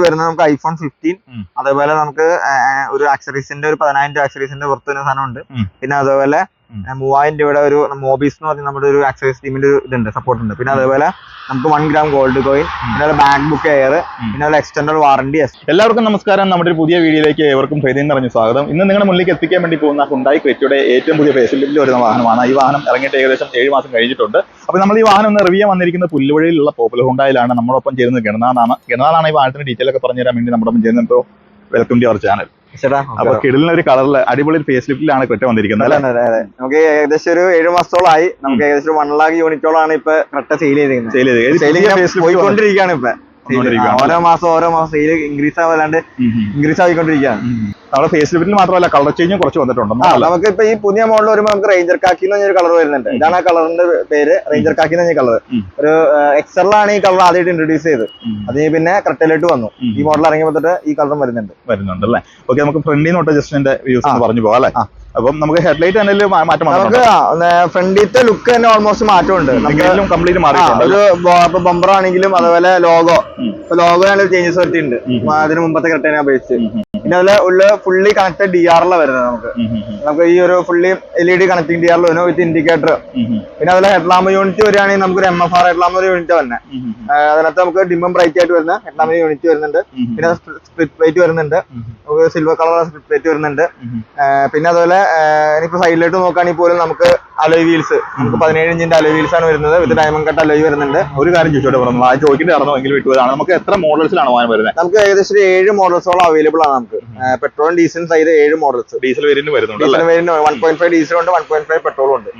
ഇതിനകത്ത് വരുന്നത് നമുക്ക് ഐഫോൺ ഫിഫ്റ്റീൻ. അതേപോലെ നമുക്ക് ഒരു ആക്സറീസിന്റെ ഒരു പതിനായിരം രൂപ ആക്സറീസിന്റെ പുറത്ത് വരുന്ന സാധനം ഉണ്ട് പിന്നെ അതേപോലെ മൂവായിരം രൂപയുടെ ഒരു മോബീസ് എന്ന് പറഞ്ഞ നമ്മുടെ ഒരു ആക്സറീസ് ടീമിന്റെ ഒരു ഇതുണ്ട് സപ്പോർട്ട് ഉണ്ട്. പിന്നെ അതേപോലെ നമുക്ക് വൺ ഗ്രാം ഗോൾഡ് കോയിൻ പിന്നെ ബാക്ക് ബുക്ക് എയർ പിന്നെ ഒരു എക്സ്റ്റൻഡ് വാറണ്ടി എല്ലാവർക്കും നമസ്കാരം. നമ്മുടെ ഒരു പുതിയ വീഡിയോയിലേക്ക് ഏവർക്കും ഹൃദയം നിറഞ്ഞ സ്വാഗതം. ഇന്ന് നിങ്ങളുടെ മുന്നിലേക്ക് എത്തിക്കാൻ വേണ്ടി പോകുന്ന ഹുണ്ടായി ക്രെറ്റയുടെ ഏറ്റവും പുതിയ ഫേസിലിറ്റിൽ വരുന്ന വാഹനമാണ്. ഈ വാഹനം ഇറങ്ങിയിട്ട് ഏകദേശം ഏഴ് മാസം കഴിഞ്ഞിട്ടുണ്ട്. അപ്പോൾ നമ്മൾ ഈ വാഹനം ഒന്ന് റിവ്യൂ വന്നിരിക്കുന്ന പുല്ലുവഴിയിലുള്ള പോപ്പുലർ ഹുണ്ടായിലാണ് നമ്മളൊപ്പം ചേരുന്നത് ഗണനാഥാണ്. ഗണനാഥാണ് ഈ വാഹനത്തിന്റെ ഡീറ്റെയിൽ ഒക്കെ പറഞ്ഞു തരാൻ വേണ്ടി നമ്മുടെ ഒപ്പം ചേരുന്നത് വെൽക്കം ടു അവർ ചാനൽ അപ്പോൾ കിടലിന് ഒരു കളറിൽ അടിപൊളി ഫേസ് ലിഫ്റ്റിലാണ് ക്രെറ്റ വന്നിരിക്കുന്നത്. നമുക്ക് ഏകദേശം ഒരു ഏഴ് മാസത്തോളമായി നമുക്ക് ഏകദേശം വൺ ലാഖ് യൂണിറ്റോളാണ് ഇപ്പൊ ക്രെറ്റ സെയിൽ ചെയ്തിരിക്കുന്നത്. പോയിക്കൊണ്ടിരിക്കുകയാണ് ഇപ്പൊ. ഓരോ മാസം ഓരോ മാസം സെയിൽ ഇൻക്രീസ് ആവാണ്ട് ഇൻക്രീസ് ആയിക്കൊണ്ടിരിക്കുകയാണ്. നമ്മുടെ ഫേസ് ലിഫ്റ്റിൽ മാത്രമല്ല കളർ ചേഞ്ചും കുറച്ച് വന്നിട്ടുണ്ട്. നമുക്ക് ഇപ്പൊ ഈ പുതിയ മോഡൽ വരുമ്പോൾ നമുക്ക് റേഞ്ചർ കാക്കി എന്ന് പറഞ്ഞൊരു കളർ വരുന്നുണ്ട്. ഇതാണ് ആ കളറിന്റെ പേര് റേഞ്ചർ കാക്കി എന്ന് പറഞ്ഞ കളർ. ഒരു എക്സറിലാണ് ഈ കളർ ആദ്യമായിട്ട് ഇൻട്രൊഡ്യൂസ് ചെയ്ത് അത് പിന്നെ ക്രെറ്റയിലോട്ട് വന്നു. ഈ മോഡൽ ഇറങ്ങിയപ്പോൾ തൊട്ട് ഈ കളറും വരുന്നുണ്ട്. വരുന്നുണ്ട് അല്ലേ? ഓക്കെ നമുക്ക് ഫ്രണ്ടിൽ നിന്ന് തൊട്ട് ജസ്റ്റ് എന്റെ വ്യൂസ് പറഞ്ഞു പോകാം അല്ലേ. അപ്പം നമുക്ക് ഹെഡ്ലൈറ്റ് തന്നെ മാറ്റം നമുക്ക് ഫ്രണ്ടിലത്തെ ലുക്ക് തന്നെ ഓൾമോസ്റ്റ് മാറ്റമുണ്ട്. നമുക്ക് എന്തെങ്കിലും കംപ്ലീറ്റ് മാറിയിട്ടുണ്ട് ഒരു ബമ്പർ ആണെങ്കിലും അതുപോലെ ലോഗോ. ലോഗോ ചേഞ്ചസ് വരുത്തിയിട്ടുണ്ട്. അതിന് മുമ്പത്തെ കെട്ടനെ അപേക്ഷിച്ച് പിന്നെ അതുപോലെ ഉള്ള ഫുള്ളി കണക്റ്റഡ് ഡി ആറിലാണ് വരുന്നത് നമുക്ക്. നമുക്ക് ഈ ഒരു fully L E D connecting D ആറിൽ വിത്ത് ഇൻഡിക്കേറ്റർ പിന്നെ ഉം, പിന്നെ ലാമ്പ് യൂണിറ്റ് വരികയാണെങ്കിൽ നമുക്ക് ഒരു എം എഫ് ആർ ഹെഡ്ലാമ്പ് ഒരു യൂണിറ്റ് തന്നെ അതിനകത്ത് നമുക്ക് ഡിമ്മും ബ്രൈറ്റ് ആയിട്ട് വരുന്ന ഹെഡ്ലാമ്പ് യൂണിറ്റ് വരുന്നുണ്ട്. പിന്നെ സ്പ്ലിറ്റ് പ്ലേറ്റ് വരുന്നുണ്ട്. നമുക്ക് സിൽവർ കളർ സ്പ്ലിറ്റ് പ്ലേറ്റ് വരുന്നുണ്ട്. പിന്നെ അതുപോലെ ഇനി ഇനിയിപ്പോ സൈഡിലോട്ട് നോക്കുകയാണെങ്കിൽ പോലും നമുക്ക് അലോയ് വീൽസ് നമുക്ക് പതിനേഴ് ഇഞ്ചിന്റെ അലോയ് വീൽസ് ആണ് വരുന്നത്. വിത്ത് ഡയമണ്ട് കട്ട് അലോയ് വരുന്നുണ്ട്. ഒരു കാര്യം ചോദിച്ചോട്ടെ പറഞ്ഞു ആ ചോദിക്കേണ്ടി നടന്നു എങ്കിൽ വിട്ടുപോയതാണ്. നമുക്ക് എത്ര മോഡൽസിലാണ് വാങ്ങാൻ വരുന്നത്? നമുക്ക് ഏകദേശം ഒരു ഏഴ് മോഡൽസോളം അവൈലബിൾ ആണ് നമുക്ക്. പെട്രോളും ഡീസലും സൈഡ് ഏഴ് മോഡൽസ് ഡീസൽ വേരിയന്റ് വരുന്നുണ്ട് diesel variant one point five diesel ഉണ്ട് വൺ പോയിന്റ് ഫൈവ് പെട്രോളും ഉണ്ട്.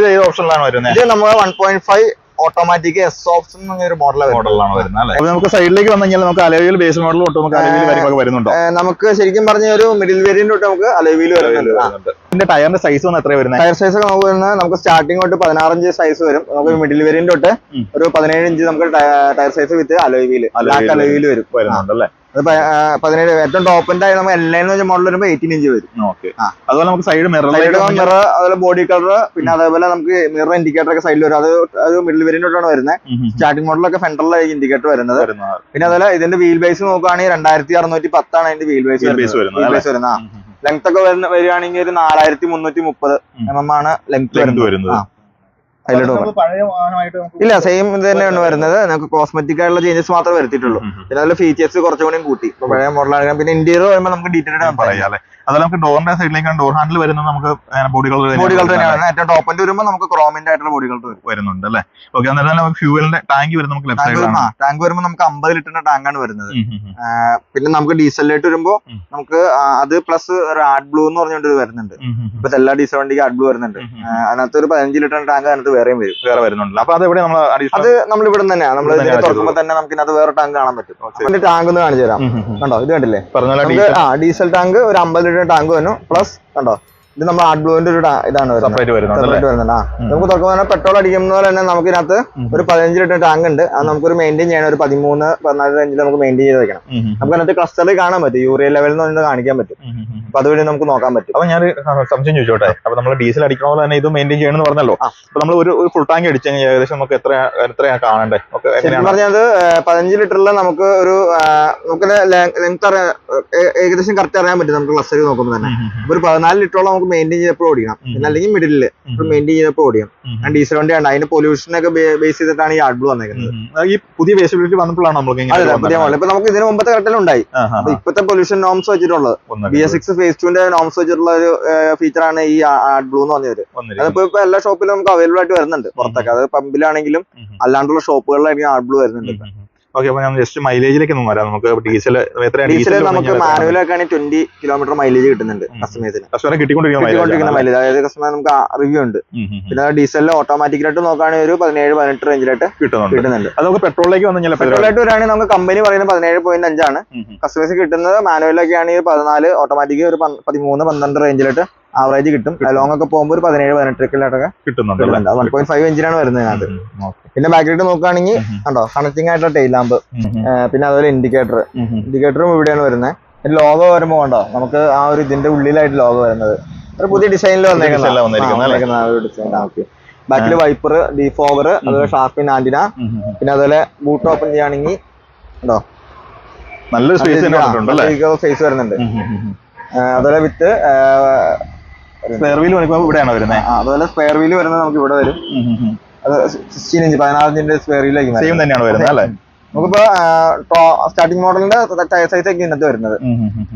ഇത് ഏത് ഓപ്ഷനിലാണ് വരുന്നത്? ഇത് നമ്മൾ one point five automatic S option എന്നൊരു മോഡലാണ് മോഡലാണ് വരുന്നത്. അല്ലേ? അപ്പൊ നമുക്ക് സൈഡിലേക്ക് വന്നു കഴിഞ്ഞാൽ നമുക്ക് അലോയിൽ ബേസ് മോഡൽ നമുക്ക് കാര്യങ്ങളൊക്കെ വരുന്നുണ്ടോ? നമുക്ക് ശരിക്കും പറഞ്ഞ ഒരു മിഡിൽ വേരിയന്റ് തൊട്ട് നമുക്ക് അലോയ് വരുന്നുണ്ട്. ഇതിന്റെ ടയറിന്റെ സൈസ് വന്ന് എത്ര വരുന്നത്? ടയർ സൈസ് ഒക്കെ നമുക്ക് വരുന്നത് നമുക്ക് സ്റ്റാർട്ടിംഗ് തൊട്ട് പതിനാറ് ഇഞ്ച് സൈസ് വരും. നമുക്ക് മിഡിൽ വേരിയന്റ് തൊട്ട് ഒരു പതിനേഴ് ഇഞ്ച് നമുക്ക് ടയർ സൈസ് വിത്ത് അലോയിൽ അലോയിൽ ബ്ലാക്ക് വരും. വരുന്നുണ്ട് അല്ലേ അത് പതിനേഴ് ഏറ്റവും ടോപ്പ് എൻഡ് ആയി നമുക്ക് എല്ലാം വെച്ച മോഡൽ വരുമ്പോൾ എയ്റ്റീൻ ഇഞ്ച് വരും. അതുപോലെ നമുക്ക് സൈഡ് സൈഡ് മിറർ അതുപോലെ ബോഡി കളർ പിന്നെ അതേപോലെ നമുക്ക് മിറർ ഇൻഡിക്കേറ്റർ ഒക്കെ സൈഡിൽ വരും. അത് അത് മിഡിൽ വേരിയന്റോട്ടാണ് വരുന്നത് സ്റ്റാർട്ടിംഗ് മോഡലൊക്കെ ഫ്രണ്ടിലായിരിക്കും ഇൻഡിക്കേറ്റർ വരുന്നത്. പിന്നെ അതുപോലെ ഇതിന്റെ വീൽ ബേസ് നോക്കുകയാണെങ്കിൽ രണ്ടായിരത്തി അറുന്നൂറ്റി പത്താണ് അതിന്റെ വീൽ ബേസ് Wheel base വരുന്നത്? ലെങ്ത് ഒക്കെ വരുന്ന വരികയാണെങ്കിൽ ഒരു നാലായിരത്തി മുന്നൂറ്റി മുപ്പത് എം എം ആണ് ലെങ്ത് വരുന്നത്. ഇല്ല സെയിം ഇത് തന്നെയാണ് വരുന്നത്. നമുക്ക് കോസ്മെറ്റിക് ആയിട്ടുള്ള ചേഞ്ചസ് മാത്രമേ വരുത്തിയിട്ടുള്ളൂ. പിന്നെ അതിൽ ഫീച്ചേഴ്സ് കുറച്ചുകൂടി കൂട്ടി. പഴയ മോഡലാണ് പിന്നെ ഇന്റീരിയർ വരുമ്പോൾ നമുക്ക് ഡീറ്റെയിൽ പറയാം അല്ലേ? അതുപോലെ നമുക്ക് ഡോറിന്റെ സൈഡിലേക്കാണ് ഡോർ ഹാൻഡിൽ വരുന്നത് നമുക്ക് ബോഡി കളർ ബോഡി കളർ തന്നെയാണ്. ഏറ്റവും ടോപ്പിന്റെ വരുമ്പോൾ നമുക്ക് ക്രോമിന്റെ ആയിട്ടുള്ള ബോഡി കളർ വരുന്നുണ്ട് അല്ലേ? ഓക്കെ അന്നേരം തന്നെ നമുക്ക് ഫ്യൂവലിന്റെ ടാങ്ക് വരുന്നത് നമുക്ക് ലെഫ്റ്റ് ടാങ്ക് സൈഡിലാണ് ടാങ്ക് വരുമ്പോൾ നമുക്ക് അമ്പത് ലിറ്ററിന്റെ ആണ് വരുന്നത്. പിന്നെ നമുക്ക് ഡീസലിലായിട്ട് വരുമ്പോൾ. നമുക്ക് അത് പ്ലസ് ഒരു ആഡ് ബ്ലൂ എന്ന് പറഞ്ഞുകൊണ്ട് വരുന്നുണ്ട്. ഇപ്പൊ എല്ലാ ഡീസൽ വണ്ടിക്ക് ആഡ് ബ്ലൂ വരുന്നുണ്ട് അതിനകത്ത് ഒരു പതിനഞ്ച് ലിറ്റർ ടാങ്ക് അതിനകത്ത് വേറെയും വരും. വേറെ വരുന്നുണ്ട് അപ്പൊ അതെവിടെ നമ്മൾ അത് നമ്മൾ ഇവിടെ തന്നെയാണ് നമ്മൾ തുറക്കുമ്പോൾ തന്നെ നമുക്ക് ഇതിനകത്ത് വേറെ ടാങ്ക് കാണാൻ പറ്റും. ടാങ്ക് ഒന്ന് കാണിച്ചു തരാം. കണ്ടോ? ഇത് കണ്ടില്ലേ? ഡീസൽ ടാങ്ക് ഒരു അമ്പത് ലിറ്റർ ടാങ്ക് വന്നു. പ്ലസ് കണ്ടോ? ഇത് നമ്മൾ ആഡ് ബ്ലൂവിന്റെ ഒരു ഇതാണ് വരുന്നത്. സെപ്പറേറ്റ് സെപ്പറേറ്റ് ആ. നമുക്ക് തുറക്കുമ്പോൾ പെട്രോൾ അടിക്കുന്ന പോലെ തന്നെ നമുക്ക് ഇതിനകത്ത് ഒരു പതിനഞ്ച് ലിറ്റർ ടാങ്ക് ഉണ്ട്. അത് നമുക്ക് ഒരു മെയിന്റെയിൻ ചെയ്യണം. ഒരു പതിമൂന്ന് പതിനാല് റേഞ്ചിൽ നമുക്ക് മെയിന്റെയിൻ ചെയ്ത് വെക്കണം. നമുക്ക് അതിനകത്ത് ക്ലസ്റ്ററിൽ കാണാൻ പറ്റും. യൂറിയ ലെവൽ എന്ന് പറഞ്ഞാൽ കാണിക്കാൻ പറ്റും. അപ്പൊ അതുവഴി നമുക്ക് നോക്കാൻ പറ്റും. അപ്പൊ ഞാൻ സംശയം ചോദിച്ചോട്ടെ? അപ്പൊ നമ്മൾ ഡീസൽ അടിക്കണ പോലെ തന്നെ ഇത് മെയിന്റെയിൻ ചെയ്യണമെന്ന് പറഞ്ഞല്ലോ. അപ്പൊ നമ്മൾ ഒരു ഫുൾ ടാങ്ക് അടിച്ചു കഴിഞ്ഞാൽ ഏകദേശം നമുക്ക് എത്ര എത്രയാണ് കാണണ്ടേ? പറഞ്ഞത് പതിനഞ്ച് ലിറ്ററിൽ നമുക്ക് ഒരു നമുക്ക് ലെങ്ത് ഏകദേശം കറക്റ്റ് അറിയാൻ പറ്റും നമുക്ക് ക്ലസ്റ്ററിൽ നോക്കുമ്പോൾ തന്നെ. ഒരു പതിനാല് ലിറ്ററോളം നമുക്ക് മെയിന്റെയിൻ ചെയ്തപ്പോൾ ഓടിക്കണം. അല്ലെങ്കിൽ മിഡിലിൽ ഉം, മെയിന്റെയിൻ ചെയ്തപ്പോൾ ഓടിക്കണം. ഡീസൽ വണ്ടിയാണ് അതിന്റെ പൊല്യൂഷനൊക്കെ ബേസ് ചെയ്തിട്ടാണ് ഈ ആഡ് ബ്ലൂ വന്നേക്കുന്നത്. ഈ പുതിയ വേസ്റ്റബിലിറ്റി വന്നപ്പോഴാണ് പുതിയ. മോഡൽ ഇപ്പൊ നമുക്ക് ഇതിന് മുമ്പത്തെ ഘട്ടത്തിലുണ്ടായി ഉണ്ടായി. ഇപ്പത്തെ ഇപ്പോഴത്തെ പൊല്യൂഷൻ നോംസ് വെച്ചിട്ടുള്ളത് ബി എസ് സിക്സ് ഫേസ് ടുവിന്റെ നോംസ് വെച്ചിട്ടുള്ള ഒരു ഫീച്ചറാണ് ഈ ആഡ് ബ്ലൂ എന്ന് പറഞ്ഞത്. അതിപ്പോ ഇപ്പൊ എല്ലാ ഷോപ്പിലും നമുക്ക് അവൈലബിൾ ആയിട്ട് വരുന്നുണ്ട്. പുറത്തൊക്കെ. അത് പമ്പിലാണെങ്കിലും. അല്ലാണ്ടുള്ള ഷോപ്പുകളിലായിരിക്കും ആഡ് ബ്ലൂ വരുന്നുണ്ട്. ഓക്കെ അപ്പൊ ഞാൻ ജസ്റ്റ് മൈലേജിലേക്ക് ഒന്ന് വരാം. നമുക്ക് ഡീസൽ ഡീസൽ നമുക്ക് മാനുവലൊക്കെ ആണെങ്കിൽ ട്വന്റി കിലോമീറ്റർ മൈലേജ് കിട്ടുന്നുണ്ട്. കസ്റ്റമേഴ്സിന് കസ്റ്റമറെ കിട്ടിക്കൊണ്ടിരിക്കുന്ന. മൈലേജ് അതായത് കസ്റ്റമർ നമുക്ക് റിവ്യൂ ഉണ്ട്. പിന്നെ ഡീസലിൽ ഓട്ടോമാറ്റിക്കലായിട്ട് നോക്കുകയാണെങ്കിൽ ഒരു പതിനേഴ് പതിനെട്ട് റേഞ്ചിലായിട്ട് കിട്ടുന്നുണ്ട്. കിട്ടുന്നുണ്ട്. അത് നമുക്ക് പെട്രോളിലേക്ക് വന്നു പെട്രോളായിട്ട് വരികയാണെങ്കിൽ നമുക്ക് കമ്പനി പറയുന്നത് പതിനേഴ് പോയിന്റ് അഞ്ചാണ്. കസ്റ്റമേഴ്സ് കിട്ടുന്നത് മാനുവലൊക്കെ ആണെങ്കിൽ പതിനാല് ഓട്ടോമാറ്റിക് ഒരു പതിമൂന്ന് പന്ത്രണ്ട് റേഞ്ചിലായിട്ട് ആവറേജ് കിട്ടും. ലോങ് ഒക്കെ പോകുമ്പോൾ ഒരു പതിനേഴ് പതിനെട്ടൊക്കെ കിട്ടുന്നുണ്ട് വൺ പോയിന്റ് ഫൈവ് എഞ്ചിനാണ് വരുന്നത് അത്. പിന്നെ ബാക്കിലോട്ട് നോക്കുകയാണെങ്കിൽ ഉം, ഉം. കണ്ടോ? കണക്റ്റിംഗ് ആയിട്ടുള്ള ടെയിൽ ലാമ്പ്. പിന്നെ അതുപോലെ ഇൻഡിക്കേറ്റർ. ഇൻഡിക്കേറ്ററും ഇവിടെയാണ് വരുന്നത്. ലോഗോ വരുമ്പോൾ കണ്ടോ? നമുക്ക് ആ ഒരു ഇതിന്റെ ഉള്ളിലായിട്ട് ലോഗോ വരുന്നത്. ഒരു പുതിയ ഡിസൈനിൽ? ബാക്കിൽ വൈപ്പർ ഡീഫോഗർ അതുപോലെ ഷാർപ്പിൻ ആന്റിന. പിന്നെ അതുപോലെ ബൂട്ട് ഓപ്പൺ ചെയ്യുകയാണെങ്കിൽ ഉണ്ടോ നല്ലൊരു സ്പേസ് സ്പേസ് വരുന്നുണ്ട്. അതുപോലെ വിത്ത് സ്പെയർ വീൽ വരുമ്പോൾ ഇവിടെയാണോ വരുന്നത് അതുപോലെ സ്പെയർ വീൽ വരുന്നത് നമുക്ക് ഇവിടെ വരും. അത് സിക്സ്റ്റീൻ ഇഞ്ച് പതിനാറ് ഇഞ്ചിന്റെ സ്പെയർ വീലായിരിക്കും സെയിം തന്നെയാണ് വരുന്നത് അല്ലേ? നമുക്കിപ്പോ സ്റ്റാർട്ടിംഗ് മോഡലിന്റെ ടയർ സൈസ് ഒക്കെ ഇന്നത്തെ വരുന്നത്.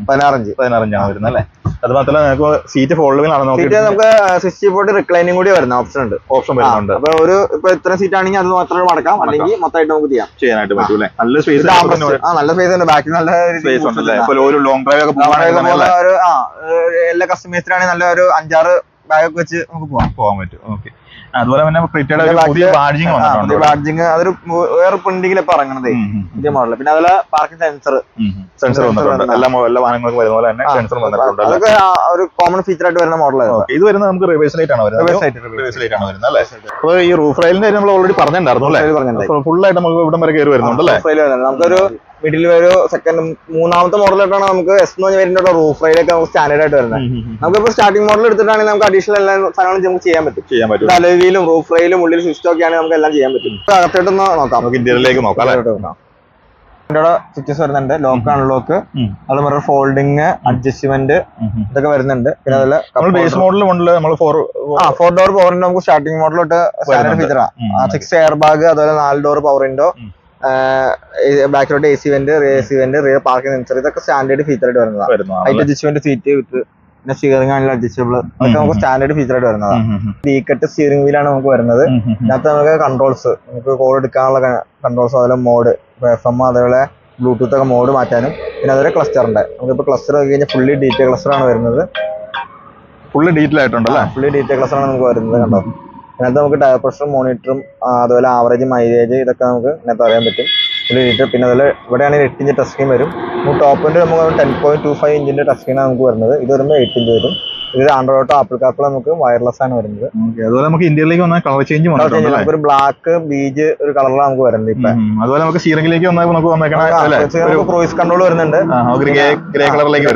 പതിനാറഞ്ച്. പതിനാറഞ്ചാണ് വരുന്നത് അല്ലേ? അത് മാത്രമല്ല നമുക്ക് സീറ്റ് ഫോൾഡബിൾ ആണ് സീറ്റ് നമുക്ക് സിക്സ്റ്റി ഫോർട്ടി റിക്ലൈനിങ് കൂടി വരുന്ന ഓപ്ഷൻ ഉണ്ട്. ഓപ്ഷൻ വരുന്നുണ്ട്. അപ്പൊ ഒരു ഇപ്പൊ ഇത്ര സീറ്റ് ആണെങ്കിൽ അത് മാത്രമേ മടക്കാം. അല്ലെങ്കിൽ മൊത്തമായിട്ട് നമുക്ക് ചെയ്യാം. ചെയ്യാനായിട്ട് പറ്റും അല്ലേ? നല്ല സ്പേസ് നല്ല സ്പേസ് ഉണ്ട്. ബാക്കിൽ നല്ല സ്പേസ് ഉണ്ട് അല്ലേ? ഒരു ലോങ് ഡ്രൈവ് ഒക്കെ എല്ലാ കസ്റ്റമേഴ്സിനാണെങ്കിൽ നല്ല ഒരു അഞ്ചാറ് ബാഗ് വെച്ച് നമുക്ക് പോവാം. പോകാൻ പറ്റും. ഓക്കെ അതുപോലെ തന്നെ ക്രിറ്റയുടെ ഒരു പുതിയ ബാഡ്ജിങ് വന്നിട്ടുണ്ട്. ബാഡ്ജിങ് അതൊരു വേറെ പ്രിന്റിംഗിൽ ഇപ്പൊ ഇറങ്ങണതേ. പുതിയ മോഡൽ പിന്നെ അതുപോലെ പാർക്കിംഗ് സെൻസർ സെൻസർ വന്നിട്ടുണ്ട്. എല്ലാ എല്ലാ വാഹനങ്ങൾക്കും വരുന്ന പോലെ തന്നെ സെൻസർ വന്നിട്ടുണ്ട് അതൊക്കെ ഒരു കോമൺ ഫീച്ചർ ആയിട്ട് വരുന്ന മോഡലാണ് ഇത് വരുന്നത് നമുക്ക് റിവേഴ്സ് ലൈറ്റ് ആണ് വരുന്നത്. റിവേഴ്സ് ലൈറ്റ് ആണ് വരുന്നത് അല്ലേ? അപ്പോൾ ഈ റൂഫ് റൈലിന്റെ നമ്മൾ ഓൾറെഡി പറഞ്ഞിട്ടുണ്ടായിരുന്നു അല്ലേ? ഫുൾ ആയിട്ട് നമുക്ക് ഇവിടം വരെ കയറി വരുന്നുണ്ട് അല്ലേ? നമുക്കൊരു മിഡിൽ ഒരു സെക്കൻഡ് മൂന്നാമത്തെ മോഡലായിട്ടാണ് നമുക്ക് എസ് എന്ന് പറഞ്ഞ വേരിയന്റ് റൂഫ് റൈഡൊക്കെ നമുക്ക് സ്റ്റാൻഡേർഡ് ആയിട്ട് വരുന്നത്. നമുക്കിപ്പോ സ്റ്റാർട്ടിംഗ് മോഡൽ എടുത്തിട്ടാണെങ്കിൽ നമുക്ക് അഡീഷണൽ എല്ലാ സാധനങ്ങളും നമുക്ക് ചെയ്യാൻ പറ്റും. ചെയ്യാൻ പറ്റും. അലവിയിലും റൂഫ് റൈലും ഉള്ളിൽ സിസ്റ്റം ഒക്കെ ആണെങ്കിൽ നമുക്ക് എല്ലാം ചെയ്യാൻ പറ്റും. അകത്തോട്ടൊന്ന് നോക്കാം. നമുക്ക് ഇന്ത്യയിലേക്ക് നോക്കാം അകത്തോട്ട് സ്വിച്ചസ് വരുന്നുണ്ട്. ലോക്ക് അൺലോക്ക് പറഞ്ഞ ഫോൾഡിങ് അഡ്ജസ്റ്റ്മെന്റ് ഇതൊക്കെ വരുന്നുണ്ട്. പിന്നെ നമ്മൾ ബേസ് മോഡൽ നമ്മൾ ഫോർ ഫോർ ഡോർ പവറിന്റെ നമുക്ക് സ്റ്റാർട്ടിംഗ് മോഡൽ തൊട്ട് സ്റ്റാൻഡേർഡ്. ഫീച്ചറാണ് സിക്സ് എയർ ബാഗ് അതുപോലെ നാല് ഡോർ പവർ വിൻഡോ ബാക്കിലോട്ട് A C vent rear A C vent rear parking sensor ഇതൊക്കെ സ്റ്റാൻഡേർഡ് ഫീച്ചർ ആയിട്ട് വരുന്നതാണ് ഹൈറ്റ് അഡ്ജസ്റ്റ്മെന്റ് സീറ്റ് വിത്ത് പിന്നെ സ്റ്റിയറിംഗ് ആണെങ്കിൽ അഡ്ജസ്റ്റബിൾ അതൊക്കെ നമുക്ക് സ്റ്റാൻഡേർഡ് ഫീച്ചർ ആയിട്ട് വരുന്നതാണ് ഡീ കട്ട് സ്റ്റിയറിംഗ് വീലാണ് നമുക്ക് വരുന്നത്. ഇതിനകത്ത് നമുക്ക് കൺട്രോൾസ് നമുക്ക് കോൾ എടുക്കാനുള്ള കൺട്രോൾസ് അതുപോലെ മോഡ് എഫ് എം അതുപോലെ ബ്ലൂടൂത്ത് ഒക്കെ മോഡ് മാറ്റാനും. പിന്നെ അതുപോലെ ക്ലസ്റ്ററിന്റെ നമുക്കിപ്പോൾ ക്ലസ്റ്റർ നോക്കി കഴിഞ്ഞാൽ ഫുള്ളി ഡീറ്റെയിൽ ക്ലസ്റ്റർ ആണ് വരുന്നത്. ഫുള്ള് ഡീറ്റെയിൽ ആയിട്ടുണ്ടല്ലേ? ഫുള്ളി ഡീറ്റെയിൽ ക്ലസ്റ്റർ ആണ് നമുക്ക് വരുന്നത് കണ്ടോ? ഇതിനകത്ത് നമുക്ക് ടയർ പ്രഷർ മോണിറ്ററും അതുപോലെ ആവറേജ് മൈലേജ് ഇതൊക്കെ നമുക്ക് ഇതിനകത്ത് അറിയാൻ പറ്റും. ഒരു ലിറ്റർ പിന്നെ അതുപോലെ ഇവിടെയാണെങ്കിൽ എട്ട് ഇഞ്ച് ടച്ച് സ്ക്രീൻ വരും. നമുക്ക് ടോപ്പിന്റെ നമുക്ക് ടെൻ പോയിന്റ് ടു ഫൈവ് ഇഞ്ചിന്റെ ടച്ച് സ്ക്രീനാണ് നമുക്ക് വരുന്നത്. ഇത് വരുമ്പോൾ എയ്റ്റ് ഇഞ്ച് വരും. ഇത് ആൻഡ്രോയിഡ് ആപ്പിൾ കാപ്പിൾ നമുക്ക് വയർലെസ് ആണ് വരുന്നത്. അതുപോലെ നമുക്ക് ഇന്ത്യയിലേക്ക് വന്ന കളർ ചേഞ്ച് ഒരു അല്ലേ? നമുക്കൊരു ബ്ലാക്ക് ബീജ് ഒരു കളറിലാണ് നമുക്ക് വരുന്നത് ഇപ്പൊ. അതുപോലെ നമുക്ക് സീറിംഗിലേക്ക് വന്നാൽ നമുക്ക് വന്നേക്കണം ഒരു ക്രൂയിസ് കൺട്രോൾ വരുന്നുണ്ട്. ഗ്രേ കളറിലേക്ക്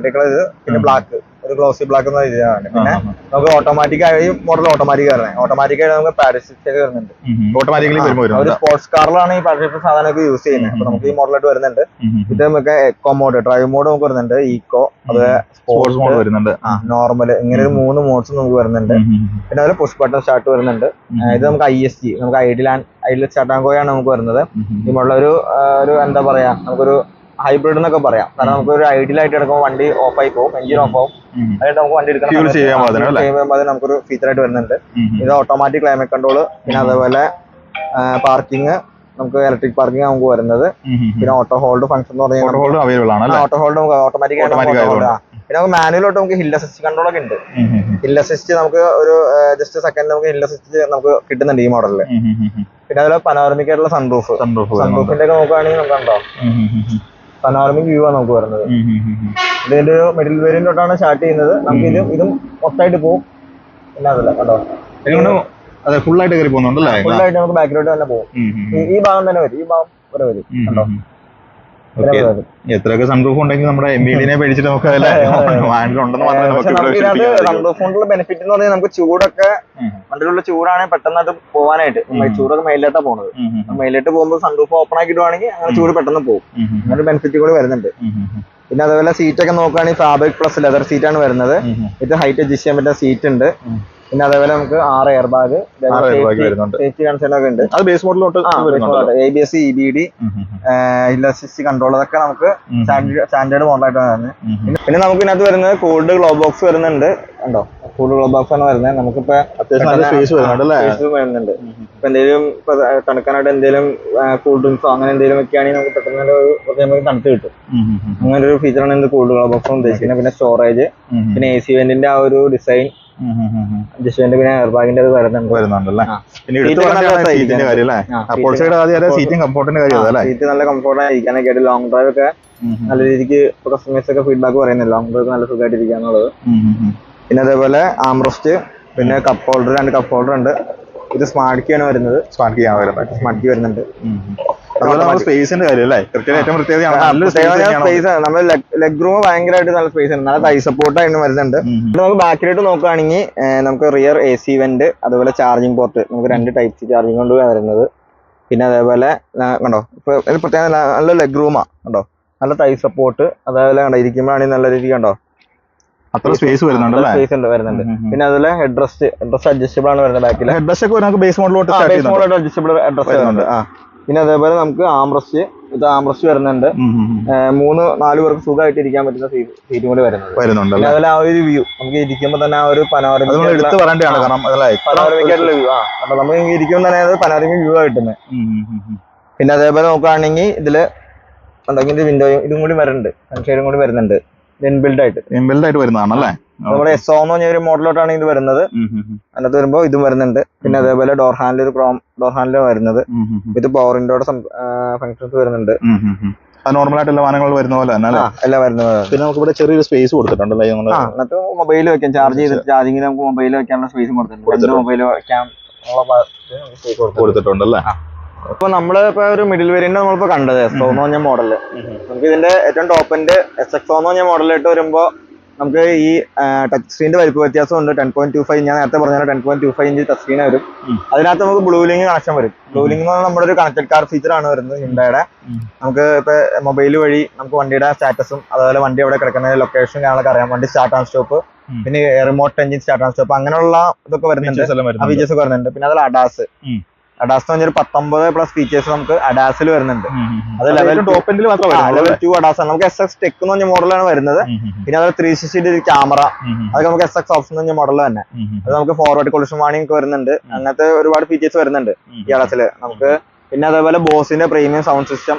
ഗ്രേ കളർ ഇത് പിന്നെ ബ്ലാക്ക് ഒരു ഗ്ലോസി ബ്ലാക്ക് എന്ന രീതിയാണ് പിന്നെ നമുക്ക് ഓട്ടോമാറ്റിക് ആയി മോഡൽ ഓട്ടോമാറ്റിക് വരണേ ഓട്ടോമാറ്റിക് ആയിട്ട് നമുക്ക് പാരസിറ്റിക് വരുന്നുണ്ട്. ഓട്ടോമാറ്റിക്കലി ഒരു സ്പോർട്സ് കാറിലാണ് ഈ പാരസിറ്റിക് സാധനം ഒക്കെ യൂസ് ചെയ്യുന്നത്. അപ്പൊ നമുക്ക് ഈ മോഡലായിട്ട് വരുന്നുണ്ട്. ഇത് നമുക്ക് എക്കോ മോഡ് ഡ്രൈവ് മോഡ് നമുക്ക് വരുന്നുണ്ട്. ഈക്കോ അത് സ്പോർട്സ് മോഡ് വരുന്നുണ്ട്. നോർമൽ ഇങ്ങനെ ഒരു മൂന്ന് മോഡ്സ് നമുക്ക് വരുന്നുണ്ട്. പിന്നെ അതിൽ പുഷ് ബട്ടൺ സ്റ്റാർട്ട് വരുന്നുണ്ട്. ഇത് നമുക്ക് ഐ എസ് ജി നമുക്ക് ഐഡിൽ ഐഡിൽ സ്റ്റാർട്ടാങ്കോയാണ് നമുക്ക് വരുന്നത്. ഈ. ഒരു ഒരു എന്താ പറയാ നമുക്കൊരു ഹൈബ്രിഡ് എന്നൊക്കെ പറയാം കാരണം നമുക്ക് ഒരു ഐഡിയൽ ആയിട്ട് എടുക്കുമ്പോൾ വണ്ടി ഓഫ് ആയി പോകും എഞ്ചിൻ ഓഫ് ആവും അതായത് അതായിട്ട് നമുക്ക് വണ്ടി അത് നമുക്കൊരു ഫീച്ചർ ആയിട്ട് വരുന്നുണ്ട്. ഇത് ഓട്ടോമാറ്റിക് ക്ലൈമറ്റ് കൺട്രോൾ പിന്നെ അതേപോലെ പാർക്കിംഗ് നമുക്ക് ഇലക്ട്രിക് പാർക്കിംഗ് നമുക്ക് വരുന്നത്. പിന്നെ ഓട്ടോ ഹോൾഡ് ഫംഗ്ഷൻ എന്ന് പറഞ്ഞാൽ ഓട്ടോ ഹോൾഡ് നമുക്ക് ഓട്ടോമാറ്റിക്. പിന്നെ നമുക്ക് മാനുവലോട്ട് നമുക്ക് ഹിൽ അസിസ്റ്റ് കൺട്രോൾ ഒക്കെ ഉണ്ട്. ഹിൽ അസിസ്റ്റ് നമുക്ക് ഒരു ജസ്റ്റ് സെക്കൻഡ് നമുക്ക് ഹിൽ അസിസ്റ്റ് നമുക്ക് കിട്ടുന്നുണ്ട് ഈ മോഡലിൽ ഉം. പിന്നെ അതുപോലെ പനോറമിക് ആയിട്ടുള്ള സൺറൂഫ്. സൺറൂഫിന്റെ ഒക്കെ നോക്കുകയാണെങ്കിൽ നമുക്ക് കണ്ടോ. പനോറമിക് വ്യൂ ആണ് നമുക്ക് വരുന്നത്. ഇതിന്റെ ഒരു മിഡിൽ വേരിയന്റ് തൊട്ടാണ് സ്റ്റാർട്ട് ചെയ്യുന്നത്. നമുക്ക് ഇത് ഇതും മൊത്തമായിട്ട് പോകും പിന്നെ അതല്ല കണ്ടോ? ഇതുകൊണ്ട് അതെ ഫുൾ ആയിട്ട് കയറി പോകുന്നുണ്ടല്ലേ? ഫുൾ ആയിട്ട് നമുക്ക് ബാക്കിലോട്ട് തന്നെ പോകും. ഈ- ഭാഗം തന്നെ വരും. ഈ ഭാഗം വരെ വരും. കേട്ടോ കണ്ടോ? എത്രയൊക്കെ സൺറൂഫ് ഉണ്ടെങ്കിൽ നമ്മുടെ എം ബി ഡിനെ പേടിച്ചിട്ട് നമുക്ക് ഉണ്ടെന്ന്. സൺറൂഫ് കൊണ്ടുള്ള ബെനിഫിറ്റ് എന്ന് പറഞ്ഞാൽ നമുക്ക് ചൂടൊക്കെ. വണ്ടിയിലുള്ള ചൂടാണെങ്കിൽ പെട്ടെന്ന് അത് പോകാനായിട്ട്. ചൂടൊക്കെ മേലിലോട്ടാ പോണത്. മേലിലോട്ട് പോകുമ്പോൾ സൺറൂഫ് ഓപ്പൺ ആക്കിയിടുവാണെങ്കിൽ അങ്ങനെ ചൂട് പെട്ടെന്ന് പോകും അങ്ങനെ ബെനിഫിറ്റ് കൂടി വരുന്നുണ്ട്. പിന്നെ അതുപോലെ സീറ്റ് ഒക്കെ നോക്കുകയാണെങ്കിൽ ഫാബ്രിക് പ്ലസ് ലെതർ സീറ്റാണ് ആണ് വരുന്നത്. ഇത് ഹൈറ്റ് അഡ്ജസ്റ്റ് ചെയ്യാൻ പറ്റുന്ന സീറ്റ് ഉണ്ട്. പിന്നെ അതേപോലെ നമുക്ക് ആറ് എയർ ബാഗ്. സേഫ്റ്റി കൺസേൺ ഒക്കെ ഉണ്ട്. അത് base A B S E B D control അതൊക്കെ നമുക്ക്. സ്റ്റാൻഡേർഡ് മോഡലായിട്ടാണ് വരുന്നത്. പിന്നെ- നമുക്ക് ഇതിനകത്ത് വരുന്നത് കൂൾഡ് ഗ്ലോ ബോക്സ് വരുന്നുണ്ട്. കണ്ടോ? കൂൾഡ് ഗ്ലോ ബോക്സ് ആണ് വരുന്നത്. നമുക്കിപ്പോ അത്യാവശ്യം വരുന്നുണ്ട്. ഇപ്പൊ എന്തെങ്കിലും ഇപ്പൊ തണുക്കാനായിട്ട് എന്തെങ്കിലും കൂൾ ഡ്രിങ്ക്സോ അങ്ങനെ എന്തെങ്കിലും ഒക്കെ ആണെങ്കിൽ നമുക്ക് പെട്ടെന്ന് ഒരു നമുക്ക് തണുത്ത് കിട്ടും. അങ്ങനെ ഒരു ഫീച്ചറാണ് ഇത് കൂൾഡ് ഗ്ലോ ബോക്സ് ഉദ്ദേശിക്കുന്നത്. പിന്നെ സ്റ്റോറേജ്. പിന്നെ എ സി വെന്റിന്റെ ആ ഒരു ഡിസൈൻ അഡ്ജസ്റ്റ്മെന്റ് പിന്നെ എയർബാഗിന്റെ അത് വരുന്നുണ്ട്. വരുന്നുണ്ടല്ലേ? ആ. പിന്നെ എടുത്തു Seat ഒക്കെ നല്ല പറഞ്ഞാൽ സീറ്റിന്റെ കാര്യം അല്ലേ അപ്പോൾ seat- സൈഡ് ആദ്യം സീറ്റും കംഫോർട്ടിന്റെ കാര്യം അല്ലേ സീറ്റ് നല്ല കംഫോർട്ട് ആയിരിക്കാനൊക്കെ ആയിട്ട് ലോങ് ഡ്രൈവ് ഒക്കെ. നല്ല രീതിക്ക് കസ്റ്റമേഴ്സ് ഒക്കെ ഫീഡ്ബാക്ക് പറയുന്നില്ല. ലോങ് ഡ്രൈവ് നല്ല സുഖമായിട്ട് ഇരിക്കാന്നുള്ളത്. പിന്നെ അതേപോലെ ആംറസ്റ്റ് പിന്നെ കപ്പ് ഹോൾഡർ രണ്ട് കപ്പ് ഹോൾഡർ ഉണ്ട്. ഇത് സ്മാർട്ട് കീ ആണ് വരുന്നത്. സ്മാർട്ട് ചെയ്യാൻ വരുന്നത്. സ്മാർട്ട് കീ വരുന്നുണ്ട്. സ്പേസിന്റെ കാര്യം അല്ലേ ഏറ്റവും ആണ് നമ്മൾ ലെഗ് റൂം ഭയങ്കരമായിട്ട് നല്ല സ്പേസ് ഉണ്ട് നല്ല തൈ സപ്പോർട്ട് ആയിട്ട് വരുന്നുണ്ട്. നമുക്ക് ബാക്കിലോട്ട് നോക്കുകയാണെങ്കിൽ നമുക്ക് റിയർ എ സി വെന്റ് അതുപോലെ ചാർജിങ് പോർട്ട് നമുക്ക് രണ്ട് ടൈപ്പ് സി ചാർജിങ് കൊണ്ട് വരുന്നത്. പിന്നെ അതേപോലെ കണ്ടോ? ഇപ്പൊ പ്രത്യേക നല്ല- ലെഗ് റൂമാ കണ്ടോ? നല്ല തൈ സപ്പോർട്ട് അതേപോലെ കണ്ടോ ഇരിക്കുമ്പോഴാണെങ്കിൽ നല്ല രീതിക്ക് കണ്ടോ? അത്ര സ്പേസ് വരുന്നുണ്ട് സ്പേസ് ഉണ്ട് വരുന്നുണ്ട്. പിന്നെ അതുപോലെ head rest head rest adjustable ആണ് വരുന്നത് ബാക്കിൽ ഹെഡ് റെസ്റ്റ് ഒക്കെ ബേസ് മോഡലോട്ട് അഡ്ജസ്റ്റബിൾ ഹെഡ് റെസ്റ്റ് വരുന്നുണ്ട്. പിന്നെ അതേപോലെ നമുക്ക് ആംബ്രസ്റ്റ് ഇത് ആംബ്രസ്റ്റ് വരുന്നുണ്ട്. മൂന്ന് നാല് പേർക്ക് സുഖമായിട്ട് ഇരിക്കാൻ പറ്റുന്ന സീറ്റും കൂടി വരുന്നത് വരുന്നുണ്ട് പിന്നെ അതുപോലെ ആ ഒരു വ്യൂ നമുക്ക് ഇരിക്കുമ്പോൾ തന്നെ ആ ഒരു പനോരമിക് പനോരമിക് ആയിട്ടുള്ള വ്യൂ ആ. അപ്പൊ നമുക്ക് ഇരിക്കുമ്പോൾ തന്നെ അത് പനോരമിക് വ്യൂ ആ കിട്ടുന്നത് പിന്നെ അതേപോലെ നോക്കുകയാണെങ്കിൽ ഇതിൽ ഉണ്ടെങ്കിൽ വിൻഡോയും ഇതും കൂടി വരുന്നുണ്ട്. സൺഷെയ്ഡും കൂടി വരുന്നുണ്ട്. ഇൻബിൽഡ് ആയിട്ട്. ഇൻബിൽഡ് ആയിട്ട് വരുന്നതാണ് അല്ലേ നമ്മുടെ എസ് എന്ന് പറഞ്ഞ ഒരു മോഡലോട്ടാണ് ഇത് വരുന്നത്. അതിനകത്ത് വരുമ്പോൾ ഇതും വരുന്നുണ്ട്. പിന്നെ അതേപോലെ ഡോർ ഹാൻഡിൽ ഒരു ക്രോം ഡോർ ഹാൻഡിൽ വരുന്നത്. ഇത് പവർ വിൻഡോയുടെ ഫങ്ഷൻസ് വരുന്നുണ്ട്. നോർമൽ ആയിട്ടുള്ള വാഹനങ്ങൾ വരുന്ന പോലെ തന്നെ എല്ലാം വരുന്ന പിന്നെ നമുക്ക് ഇവിടെ ചെറിയൊരു സ്പേസ് കൊടുത്തിട്ടുണ്ടല്ലേ എന്നിട്ട് മൊബൈൽ വെക്കാം. ചാർജ് ചെയ്ത് ചാർജിങ്ങിന് നമുക്ക് മൊബൈൽ വെക്കാനുള്ള സ്പേസ് കൊടുത്തിട്ടുണ്ട്. മൊബൈൽ വെക്കാൻ. കൊടുത്തിട്ടുണ്ടല്ലേ അപ്പൊ നമ്മൾ ഇപ്പൊ ഒരു മിഡിൽ വേരിയന്റ് നമ്മളിപ്പോ കണ്ടത് എസ് എന്ന് പറഞ്ഞ മോഡൽ നമുക്ക് ഇതിന്റെ ഏറ്റവും ടോപ്പിന്റെ എസ് എക്സ് എന്ന് പറഞ്ഞ മോഡലായിട്ട് വരുമ്പോ നമുക്ക് ഈ ടച്ച് സ്ക്രീനിന്റെ വലിപ്പ വ്യത്യാസം ഉണ്ട് ടെൻ പോയിന്റ് ടു ഫൈവ് ഞാൻ നേരത്തെ പറഞ്ഞ ten point two five inch touch screen വരും. അതിനകത്ത് നമുക്ക് ബ്ലൂ ലിങ്ക് കണക്ഷൻ വരും. ബ്ലൂ ലിങ്ക് എന്ന് പറഞ്ഞാൽ നമ്മുടെ ഒരു കണക്റ്റഡ് കാർ ഫീച്ചർ ആണ് വരുന്നത് ഹിണ്ടയുടെ. നമുക്ക് ഇപ്പൊ മൊബൈൽ വഴി നമുക്ക് വണ്ടിയുടെ സ്റ്റാറ്റസും അതുപോലെ വണ്ടി എവിടെ കിടക്കുന്ന ലൊക്കേഷൻ കാര്യങ്ങളൊക്കെ അറിയാം. വണ്ടി സ്റ്റാർട്ട് ആൻഡ് സ്റ്റോപ്പ് പിന്നെ remote engine start and stop അങ്ങനെയുള്ള ഇതൊക്കെ വരുന്നുണ്ട്. വരുന്നുണ്ട്. ഫീച്ചേഴ്സ് ഒക്കെ വരുന്നുണ്ട്. പിന്നെ അതിൽ അഡാസ്. അഡാസ് എന്ന് പറഞ്ഞൊരു പത്തൊമ്പത് പ്ലസ് ഫീച്ചേഴ്സ് നമുക്ക് അഡാസിൽ വരുന്നുണ്ട്. അത് ലെവൽ ടോപ്പ് എൻഡിൽ two. top end ൽ മാത്രമേ വരുന്നുള്ളൂ ലെവൽ? ടു അഡാസ് ആണ്. നമുക്ക് എസ് എക്സ് ടെക് എന്ന് പറഞ്ഞ മോഡലാണ് വരുന്നത്. പിന്നെ അതുപോലെ ത്രീ സിക്സ്റ്റി ക്യാമറ അതൊക്കെ നമുക്ക് എസ് എക്സ് ഓപ്ഷൻ എന്ന് പറഞ്ഞ മോഡൽ തന്നെ. അത് നമുക്ക് ഫോർവേഡ് കൊളിഷൻ വാണിംഗ് ഒക്കെ വരുന്നുണ്ട്. അങ്ങനത്തെ ഒരുപാട് ഫീച്ചേഴ്സ് വരുന്നുണ്ട് ഈ അഡാസിൽ നമുക്ക് പിന്നെ അതേപോലെ ബോസിന്റെ premium sound system.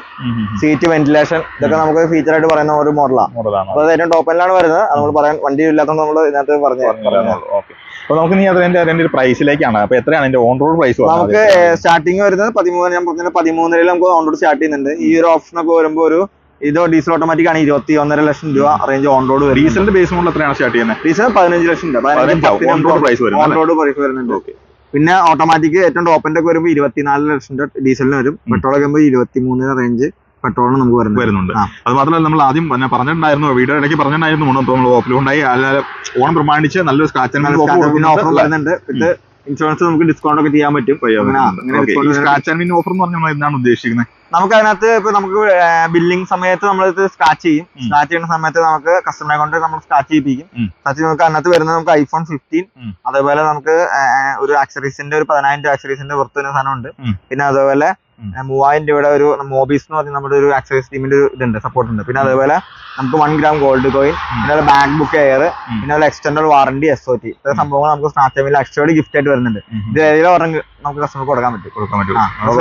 Seat ventilation ഇതൊക്കെ നമുക്ക് ഫീച്ചർ ആയിട്ട് പറയുന്ന ഒരു മോഡലാണ് അപ്പൊ അത് ഏറ്റവും ടോപ്പ് എൻഡിലാണ് വരുന്നത്. അത് നമ്മൾ പറയാൻ വണ്ടി ഇല്ലാത്തത് നമ്മൾ ഇതിനകത്ത് പറഞ്ഞു പറഞ്ഞു ഓക്കെ. അപ്പൊ നമുക്ക് നീ അതിന്റെ അതിന്റെ ഒരു പ്രൈസിലേക്കാണ് അപ്പൊ എത്രയാണ് അതിന്റെ ഓൺ റോഡ് പ്രൈസ് നമുക്ക് സ്റ്റാർട്ടിങ് വരുന്നത് പതിമൂന്ന് ഞാൻ പറഞ്ഞ പതിമൂന്നരയിൽ നമുക്ക് ഓൺ റോഡ് സ്റ്റാർട്ട് ചെയ്യുന്നുണ്ട്. ഈ ഒരു ഓപ്ഷൻ ഒക്കെ വരുമ്പോൾ ഒരു ഇത് ഡീസൽ ഓട്ടോമാറ്റിക് ആണ് ഇരുപത്തി ഒന്നര ലക്ഷം രൂപ റേഞ്ച് ഓൺ റോഡ് വരും ഡീസലിന്റെ ബേസ് മോഡൽ എത്രയാണ് സ്റ്റാർട്ട് ചെയ്യുന്നത്? ഡീസൽ പതിനഞ്ച് ലക്ഷം രൂപ ഓൺ റോഡ് പ്രൈസ് വരുന്നുണ്ട്. ഓക്കെ പിന്നെ ഓട്ടോമാറ്റിക് ഏറ്റവും ടോപ്പിന്റെ ഒക്കെ വരുമ്പോൾ ഇരുപത്തിനാല് ലക്ഷം ഡീസലിന് വരും. പെട്രോൾ ഒക്കെ വരുമ്പോൾ ഇരുപത്തി മൂന്ന് റേഞ്ച് പെട്രോളിന് നമുക്ക് വരുന്നുണ്ട്. അത് മാത്രമല്ല നമ്മൾ ആദ്യം പറഞ്ഞിട്ടുണ്ടായിരുന്നു വീഡിയോ ഇടയ്ക്ക് പറഞ്ഞിട്ടുണ്ടായിരുന്നു നമ്മൾ ഓഫിലുണ്ടായി അല്ലാതെ ഓണം പ്രമാണിച്ച് നല്ലൊരു സ്ക്രാച്ച് പിന്നെ ഓഫർ വരുന്നുണ്ട്. ഇത് ഇൻഷുറൻസ് നമുക്ക് ഡിസ്കൗണ്ട് ഒക്കെ ചെയ്യാൻ പറ്റും. സ്ക്രാച്ച് ആൻഡ് വിൻ ഓഫർ എന്ന് പറഞ്ഞാൽ നമ്മൾ എന്താണ് ഉദ്ദേശിക്കുന്നത്? നമുക്ക് അതിനകത്ത് ഇപ്പൊ നമുക്ക് ബില്ലിംഗ് സമയത്ത് നമ്മൾ സ്ക്രാച്ച് ചെയ്യും. സ്ക്രാച്ച് ചെയ്യുന്ന സമയത്ത് നമുക്ക് കസ്റ്റമറെ കൊണ്ട് നമ്മൾ സ്ക്രാച്ച് ചെയ്യിപ്പിക്കും. സ്ക്രാച്ച് നമുക്ക് അതിനകത്ത് വരുന്നത് നമുക്ക് ഐഫോൺ ഫിഫ്റ്റീൻ. അതേപോലെ നമുക്ക് ഒരു ആക്സറീസിന്റെ ഒരു പതിനായിരം രൂപ ആക്സറീസിന്റെ പുറത്ത് വരുന്ന സാധനമുണ്ട്. ഉം. പിന്നെ അതേപോലെ മൂവായിരം രൂപയുടെ ഒരു മോബീസ് എന്ന് പറഞ്ഞ നമ്മുടെ ഒരു ആക്സറീസ് ടീമിന്റെ ഒരു ഇതുണ്ട് സപ്പോർട്ട് ഉണ്ട്. പിന്നെ അതേപോലെ നമുക്ക് വൺ ഗ്രാം ഗോൾഡ് കോയിൻ പിന്നെ അതുപോലെ ബാങ്ക് ബുക്ക് എയർ പിന്നെ അതുപോലെ extend warranty S O T ഇത്ര സംഭവങ്ങൾ നമുക്ക് സ്നാപ്ചാമിൽ അക്ഷയോട് ഗിഫ്റ്റ് ആയിട്ട് വരുന്നുണ്ട്. ഇത് ഏതെങ്കിലും നമുക്ക് കസ്റ്റമർക്ക് കൊടുക്കാൻ പറ്റും. കൊടുക്കാൻ പറ്റും.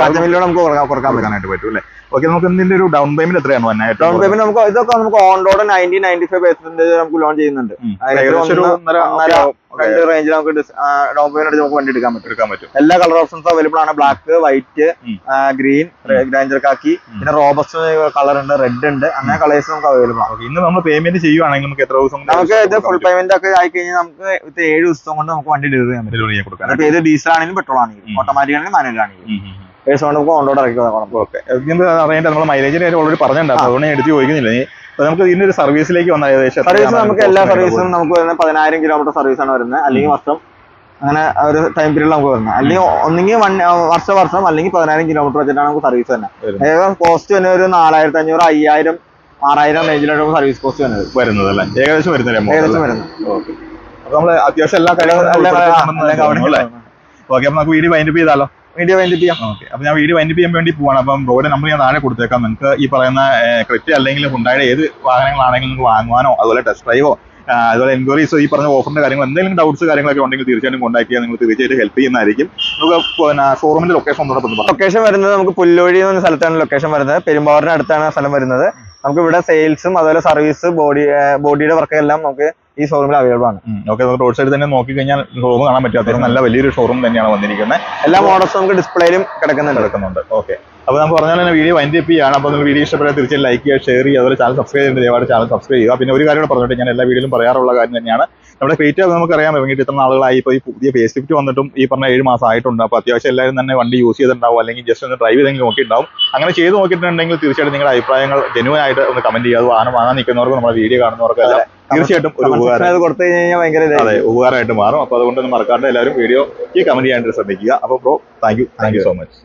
അഞ്ച് മില്ലിലൂടെ നമുക്ക് കൊടുക്കാൻ കൊടുക്കാനായിട്ട് പറ്റും അല്ലേ? ഓക്കെ നമുക്ക് ഇതിന്റെ ഒരു ഡൗൺ പേയ്മെന്റ് എത്രയാണ് വന്നെ ഡൗൺ പേയ്മെന്റ് നമുക്ക് ഇതൊക്കെ നമുക്ക് on road ninety ninety five percentage നമുക്ക് ലോൺ ചെയ്യുന്നുണ്ട് രണ്ട് റേഞ്ചിൽ നമുക്ക് ഡൗൺ പേയ്മെന്റ് അടിച്ച് നമുക്ക് വണ്ടി എടുക്കാൻ പറ്റും. എടുക്കാൻ പറ്റും. എല്ലാ കളർ ഓപ്ഷൻസ് അവൈലബിൾ ആണ്. Black white. Green grinder khaki പിന്നെ റോബസ്റ്റ് കളർ ഉണ്ട് റെഡ് ഉണ്ട്. അങ്ങനെ കളേഴ്സ് നമുക്ക് അവൈലബിൾ ആണ്. ഇന്ന് നമ്മൾ പേയ്മെന്റ് ചെയ്യുവാണെങ്കിൽ നമുക്ക് എത്ര ദിവസം കൊണ്ട് നമുക്ക് ഇത് ഫുൾ പേയ്മെന്റ് ഒക്കെ ആയി കഴിഞ്ഞാൽ നമുക്ക് ഏഴ് ദിവസം കൊണ്ട് നമുക്ക് വണ്ടി ഡെലിവറി ചെയ്യാൻ പറ്റും. Deliver ചെയ്യാൻ കൊടുക്കാൻ അതിപ്പോ ഏത് ഡീസൽ ആണെങ്കിലും പെട്രോൾ ആണെങ്കിലും. ഓട്ടോമാറ്റിക് ആണെങ്കിലും മാനുവൽ ആണെങ്കിലും ഏഴ് ദിവസം കൊണ്ട് നമുക്ക് ഓൺ റോഡ് ഇറക്കി അറിയേണ്ട നമ്മൾ മൈലേജ് കാര്യം ഓൾറെഡി പറഞ്ഞിട്ടുണ്ടായിരുന്നു അതുകൊണ്ട് ഞാൻ എടുത്ത് ചോദിക്കുന്നില്ല. നമുക്ക് ഇതിന്റെ ഒരു സർവീസിലേക്ക് വന്ന ഏകദേശം സർവീസ് നമുക്ക് എല്ലാ സർവീസും നമുക്ക് വരുന്നത് പതിനായിരം കിലോമീറ്റർ സർവീസ് ആണ് വരുന്നത്. അല്ലെങ്കിൽ വർഷം അങ്ങനെ ഒരു ടൈം പീരീഡ് നമുക്ക് വരുന്നത്. അല്ലെങ്കിൽ ഒന്നെങ്കിൽ വൺ വർഷ വർഷം അല്ലെങ്കിൽ പതിനായിരം കിലോമീറ്റർ വെച്ചിട്ടാണ് നമുക്ക് സർവീസ് തന്നെ. ഏകദേശം കോസ്റ്റ് തന്നെ ഒരു നാലായിരത്തി അഞ്ഞൂറ് അയ്യായിരം ആറായിരം റേഞ്ചിലാണ് സർവീസ് കോസ്റ്റ് വരുന്നത് വരുന്നത് അല്ലേ? ഏകദേശം വരുന്നത് ഏകദേശം വരുന്നത്. ഓക്കെ. അപ്പൊ നമ്മൾ അത്യാവശ്യം എല്ലാ കാര്യങ്ങളും ഓക്കെ അപ്പൊ നമുക്ക് വീഡിയോ വൈൻഡപ്പ് ചെയ്താലോ? വീഡിയോ വൈൻഡപ്പ് ചെയ്യാം. ഓക്കെ അപ്പൊ ഞാൻ വീഡിയോ വൈൻഡപ്പ് ചെയ്യാൻ വേണ്ടി പോവാണ്. അപ്പം റോഡ് നമ്പർ ഞാൻ താഴെ കൊടുത്തേക്കാം. നിങ്ങൾക്ക് ഈ പറയുന്ന ക്രിപ്റ്റ് അല്ലെങ്കിൽ ഹുണ്ടായുടെ ഏത് വാഹനങ്ങളാണെങ്കിലും നിങ്ങൾക്ക് വാങ്ങുവാനോ അതുപോലെ ടെസ്റ്റ് ഡ്രൈവോ അതുപോലെ എൻക്വയറീസോ ഈ പറഞ്ഞ ഓഫറിന്റെ കാര്യങ്ങൾ എന്തെങ്കിലും ഡൗട്ട്സ് കാര്യങ്ങളൊക്കെ ഉണ്ടെങ്കിൽ തീർച്ചയായിട്ടും കോൺടാക്ട് ചെയ്യാൻ നിങ്ങൾ തീർച്ചയായിട്ടും ഹെൽപ്പ് ചെയ്യുന്നതായിരിക്കും. നമുക്ക് പിന്നെ ഷോറൂമിന്റെ ലൊക്കേഷൻ ഒന്നുകൂടെ ലൊക്കേഷൻ വരുന്നത് നമുക്ക് പുല്ലുവഴി എന്ന സ്ഥലത്താണ് ലൊക്കേഷൻ വരുന്നത്. പെരുമ്പാവൂരിന് അടുത്താണ് ആ സ്ഥലം വരുന്നത്. നമുക്ക് ഇവിടെ സെയിൽസും അതുപോലെ സർവീസ് ബോഡി ബോഡിയുടെ വർക്ക് എല്ലാം നമുക്ക് ഈ ഷോറൂമിൽ അവൈലബിൾ ആണ്. ഓക്കെ നമുക്ക് റോഡ് സൈഡിൽ തന്നെ നോക്കി കഴിഞ്ഞാൽ ഷോറൂം കാണാൻ പറ്റും അത്യാവശ്യം നല്ല വലിയൊരു ഷോറൂം തന്നെയാണ് വന്നിരിക്കുന്നത്. എല്ലാ മോഡൽസും നമുക്ക് ഡിസ്പ്ലേയിലും കിടക്കുന്നുണ്ട്. കിടക്കുന്നുണ്ട്. ഓക്കെ അപ്പോൾ നമുക്ക് പറഞ്ഞ പോലെ തന്നെ വീഡിയോ വൈൻഡ് അപ്പ് ചെയ്യാണ്. അപ്പോൾ നിങ്ങൾ വീഡിയോ ഇഷ്ടപ്പെട്ടാൽ തീർച്ചയായും ലൈക്ക് ചെയ്യുക ഷെയർ ചെയ്യുക അതുപോലെ ചാനൽ സബ്സ്ക്രൈബ് ചെയ്യുന്നത് ദയവായിട്ട് ചാനൽ സബ്സ്ക്രൈബ് ചെയ്യുക. പിന്നെ ഒരു കാര്യം കൂടെ പറഞ്ഞിട്ട് ഞാൻ എല്ലാ വീഡിയോയിലും പറയാറുള്ള കാര്യം തന്നെയാണ്. നമ്മുടെ ക്രിയേറ്റ് നമുക്കറിയാം ഇറങ്ങിയിട്ട് ഇത്ര നാളുകളായി. ഇപ്പോൾ ഈ പുതിയ ഫേസ് ലിഫ്റ്റ് വന്നിട്ടും ഈ പറഞ്ഞ ഏഴ് മാസം ആയിട്ടുണ്ട്. അപ്പോൾ അത്യാവശ്യം എല്ലാവരും തന്നെ വണ്ടി യൂസ് ചെയ്തിട്ടുണ്ടാവും. അല്ലെങ്കിൽ ജസ്റ്റ് ഒന്ന് ഡ്രൈവ് ചെയ്തെങ്കിലും നോക്കിയിട്ടുണ്ടാവും. അങ്ങനെ ചെയ്ത് നോക്കിയിട്ടുണ്ടെങ്കിൽ തീർച്ചയായിട്ടും നിങ്ങളുടെ അഭിപ്രായങ്ങൾ ജെനുവൻ ആയിട്ട് ഒന്ന് കമന്റ് ചെയ്യുക. അത് വാഹനം വാങ്ങാൻ നിൽക്കുന്നവർക്ക് നമ്മുടെ വീഡിയോ കാണുന്നവർക്ക് എല്ലാം തീർച്ചയായിട്ടും ഒരു ഉപകാരം. കൊടുത്തു കഴിഞ്ഞാൽ ഭയങ്കര അതെ ഉപകാരമായിട്ട് മാറും. അപ്പോൾ അതുകൊണ്ട് മറക്കാണ്ട് എല്ലാവരും വീഡിയോ ഈ കമന്റ് ചെയ്യാനായിട്ട് ശ്രദ്ധിക്കുക. അപ്പോൾ bro thank you thank you so much